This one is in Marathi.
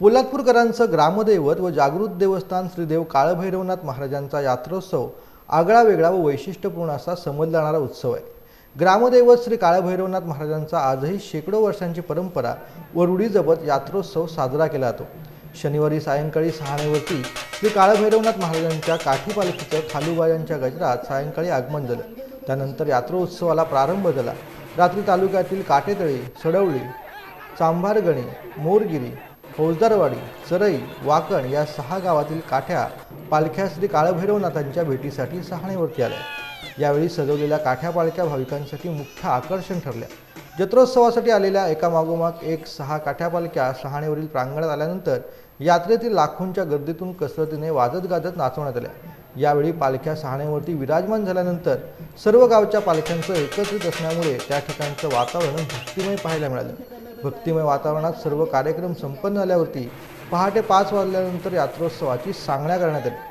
पोलादपूरकरांचं ग्रामदैवत व जागृत देवस्थान श्रीदेव काळभैरवनाथ महाराजांचा यात्रोत्सव आगळा वेगळा व वैशिष्ट्यपूर्ण असा समजला जाणारा उत्सव आहे. ग्रामदैवत श्री काळभैरवनाथ महाराजांचा आजही शेकडो वर्षांची परंपरा व रूढी जपत यात्रोत्सव साजरा केला जातो. शनिवारी सायंकाळी सहाणेवरती श्री काळभैरवनाथ महाराजांच्या काठी पालखीचं खालूबायांच्या गजरात सायंकाळी आगमन झालं. त्यानंतर यात्रोत्सवाला प्रारंभ झाला. रात्री तालुक्यातील काटेतळी सडवळी चांभारगणी मोरगिरी फौजदारवाडी सरई वाकण या सहा गावातील काठ्या पालख्या श्री काळभैरवनाथांच्या भेटीसाठी सहाणेवरती आल्या. यावेळी सजवलेल्या काठ्या पालख्या भाविकांसाठी मुख्य आकर्षण ठरल्या. जत्रोत्सवासाठी आलेल्या एका मागोमाग एक सहा काठ्या पालख्या सहाणेवरील प्रांगणात आल्यानंतर यात्रेतील लाखोंच्या गर्दीतून कसरतीने वाजत गाजत नाचवण्यात आल्या. यावेळी पालख्या सहाणेवरती विराजमान झाल्यानंतर सर्व गावच्या पालख्यांचं एकत्रित असल्यामुळे त्या ठिकाणचं वातावरण भक्तिमय पाहायला मिळालं. भक्तिमय वातावरणात सर्व कार्यक्रम संपन्न झाल्यावरती पहाटे पाच वाजल्यानंतर यात्रोत्सवाची सांगण्या करण्यात आली